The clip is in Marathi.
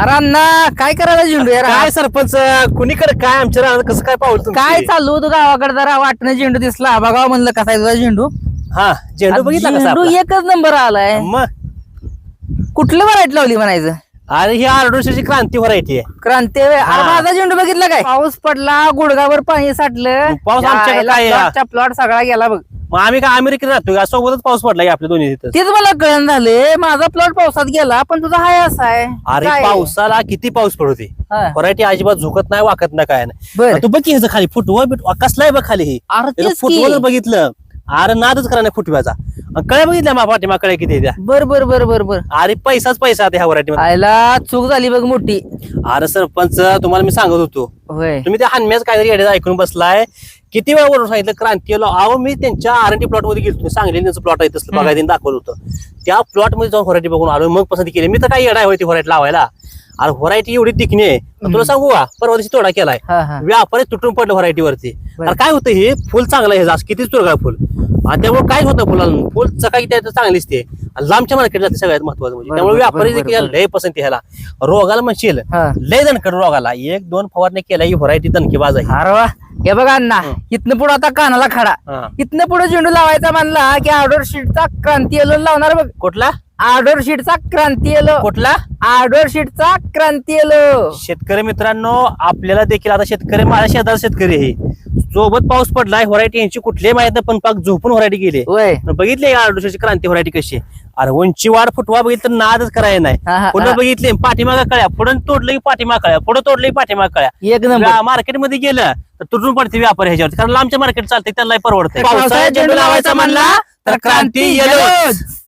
अरे अण्णा काय करायला झेंडू यार? काय सरपंच कुणीकडे काय आमच्या रानात कसं काय पाऊल तुमची? काय चालू होतं गावाकडे? जरा वाटणं झेंडू दिसला. बघावं म्हणलं कसा आहे तुझा झेंडू. हा झेंडू बघितला कसा झेंडू आपला? एकच नंबर आलाय. मग? कुठलं व्हरायटी लावली म्हणायचं? अरे ही आरडोशीची क्रांती व्हरायटी आहे. क्रांती अरे हा. माझा झेंडू बघितला काय? पाऊस पडला गुडगावर पाणी साठलं. पाऊस आमच्याकडे काय आहे? प्लॉट सगळा गेला बघ. मग आम्ही काय अमेरिकेत राहतो का? सोबतच पाऊस पडला की आपल्या दोन्ही तिथं तेच मला कळण झाले. माझा प्लॉट पावसात गेला पण तुझा हाय असा आहे. अरे काय? पावसाला किती पाऊस पडते हा. व्हरायटी अजिबात झुकत नाही वाकत नाही काय नाही. बर. तू बघ की ह्याचं खाली फुटवं बिट कसला आहे बघ खाली हे. अरे तेच बघितलं. अरे नादच करा नाही फुटव्याचा. कळ्या बघितल्या मा पाठीमा कळ्या किती आहे त्या? बर बर बर बर बर. अरे पैसाच पैसा आता ह्या व्हरायटी आयला चूक झाली बघ मोठी. अरे सरपंच तुम्हाला मी सांगत होतो. होय. तुम्ही त्या हानम्याच काहीतरी येड्याचं ऐकून बसलाय. किती वेळा वरून सांगितलं क्रांती अहो मी त्यांच्या आर टी प्लॉटमध्ये गेलो सांगली त्यांचं प्लॉट आहे तसलं बघायला दाखवलं होतं. त्या प्लॉटमध्ये जाऊन व्हरायटी बघून आलो मग पसंती केली. मी तर काही येडा होती व्हरायटी लावायला? अरे व्हरायटी एवढी आहे. तर तुला सांगू का? परवा दिवशी तोडा केलाय. व्यापारी तुटून पडलं व्हरायटी वरती बरं. अरे काय होतं हे? फुल चांगलं आहे जास्त. कितीच तुरगाळ फुल. आणि त्यामुळे काहीच होतं फुलाला? फुल चकाकी त्याचं चांगलीच ते. आणि लांबच्या मार्केट जाते सगळ्यात महत्वाचं म्हणजे. त्यामुळे व्यापारी देखील. लय पसंती ह्याला. रोगाला म्हणशील. लय दणकड रोगाला. एक दोन फवारणी केल्या ही व्हरायटी दणकीबाज आहे. हे बघा अण्णा इथनं पुढे आता कानाला खडा. इथनं पुढे झेंडू लावायचा म्हणला की आर्डर शीटचा क्रांती येलो लावणार बघ. कुठला? आर्डर शीटचा क्रांती येलो. कुठला? आर्डर शीटचा क्रांती येलो. शेतकरी मित्रांनो आपल्याला देखील आता शेतकरी माझ्या शेतात शेतकरी आहे. सोबत पाऊस पडलाय व्हरायटी यांची कुठलीही माहीत नाही पण पाक झोपून व्हरायटी गेली. बघितले आडुशाची क्रांती व्हरायटी कशी? अरे उंची वाढ फुटवा बघितलं तर नादच करायला नाही. पुन्हा हा. बघितले पाठीमागा कळ्या पुढे तोडलं की पाठीमाग कळ्या पुढे तोडलं की पाठीमाग कळ्या. एक नंबर. मार्केटमध्ये गेलं तर तुटून पडते व्यापारी ह्याच्यावरती. कारण लांबच्या मार्केट चालते त्याला परवडते लावायचा म्हणला तर क्रांती.